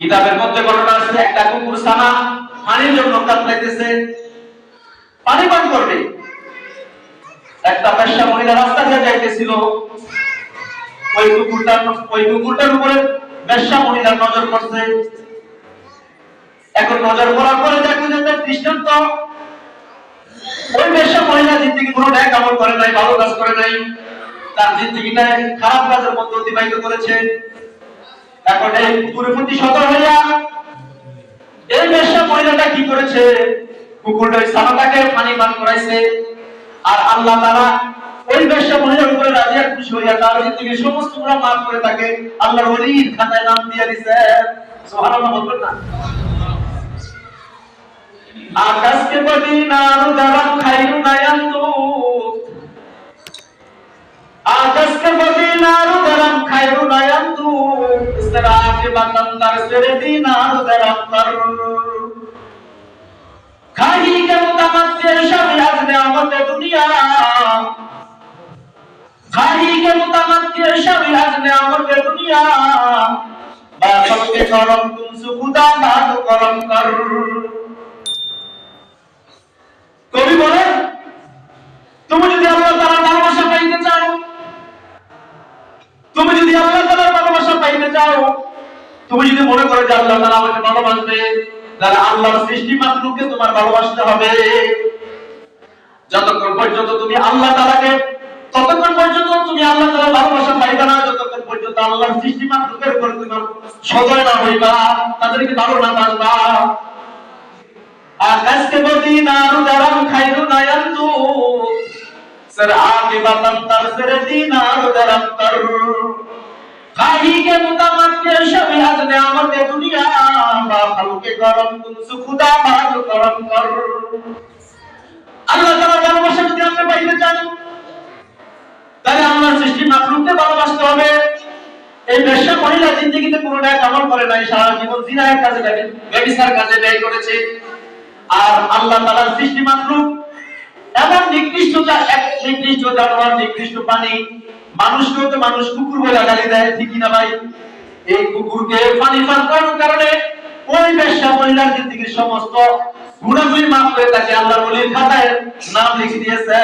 কিতাবের মধ্যে ঘটনা আছে একটা কুকুর সানা পানির জন্য কাতরাইতেছে। পানি পান করবে। একটা পেশা মহিলা রাস্তা দিয়ে যাইতেছিল। ওই কুকুরটার ওই কুকুরটার উপরে বেশ্যা মহিলার নজর পড়ছে। এখন নজর পড়ার পরে দেখো যে তার দৃষ্টান্ত। ওই বেশ্যা মহিলা জিন্দিগি কোনো ন্যাক আমল করে নাই, ভালো কাজ করে নাই। তার জিন্দিগিটা খারাপ কাজের মধ্যে অতিবাহিত করেছে। এখন এই প্রতি হইয়া এই বেশ্যা কি করেছে? কুকুরটা সানাটাকে পানি পান করাইছে। আর আল্লাহ তাআলা ওই বেশ্যা মহিলার উপরে রাজি আর খুশি হইয়া তার সমস্ত মাফ করে তাকে আল্লাহর ওলির খাতায় নাম দিয়ে দিছে। সুবহানাল্লাহ, বলবেন না? নারু দারাম খাইরু নায়ান্তু বলি বান্দার ছেড়ে দিন আর দেরাত্তার খাহি কেন তামাজ্জের স্বামী আসবে আমাদের দুনিয়া। খাহি কেন তামাজ্জের স্বামী আসবে আমাদের দুনিয়া। বা সবকে করম তুম সুকুদা না করম কর। চাও তুমি যদি মনে করো যে আল্লাহ তাআলা আমাকে ভালোবাসবে, তাহলে আল্লাহর সৃষ্টি মাত্রকে তোমার ভালোবাসতে হবে। যতক্ষণ পর্যন্ত তুমি আল্লাহ তাআলাকে, ততক্ষণ পর্যন্ত তুমি আল্লাহ তাআলার ভালোবাসা পাইবে না, যতক্ষণ পর্যন্ত আল্লাহর সৃষ্টি মাত্রকের উপর তুমি সদয় না হইবা, তাদেরকে ভালো না বাসবা আকাশকে বদি নারু দারাম খাইরু নায়ান্তু সর আগে বাতাম তার সর দিনার দারাম কর খাহি के मुतामत के शब आज नियामत दुनिया बा খালকে গরম তুম সুখুদা বাদ গরম কর আল্লাহ তাআলা ভালোবাসা যদি আপনি পাইতে চান তাহলে আল্লাহর সৃষ্টি মাখলুককে ভালোবাসতে হবে এই বেশ্যা মহিলা জিন্দগিতে কোনো ন্যাক আমল করে নাই সারা জীবন জিনায়ের কাজে ব্যবিচার কাজে ব্যয় করেছে আর আল্লাহ তাআলার সৃষ্টি মাখলুক এমন নিকৃষ্ট জা- এক নিকৃষ্ট জানোয়ার নিকৃষ্ট প্রাণী মানুষকেও তো মানুষ কুকুর বলে গালি দেয়, ঠিকই না ভাই? এই কুকুরকে পানি পান করার কারণে ওই বেশ্যা মহিলার জিন্দগির সমস্ত গুণাগুলি মাফ করে তাকে আল্লাহর বলি খাতায় নাম লিখে দিয়েছে।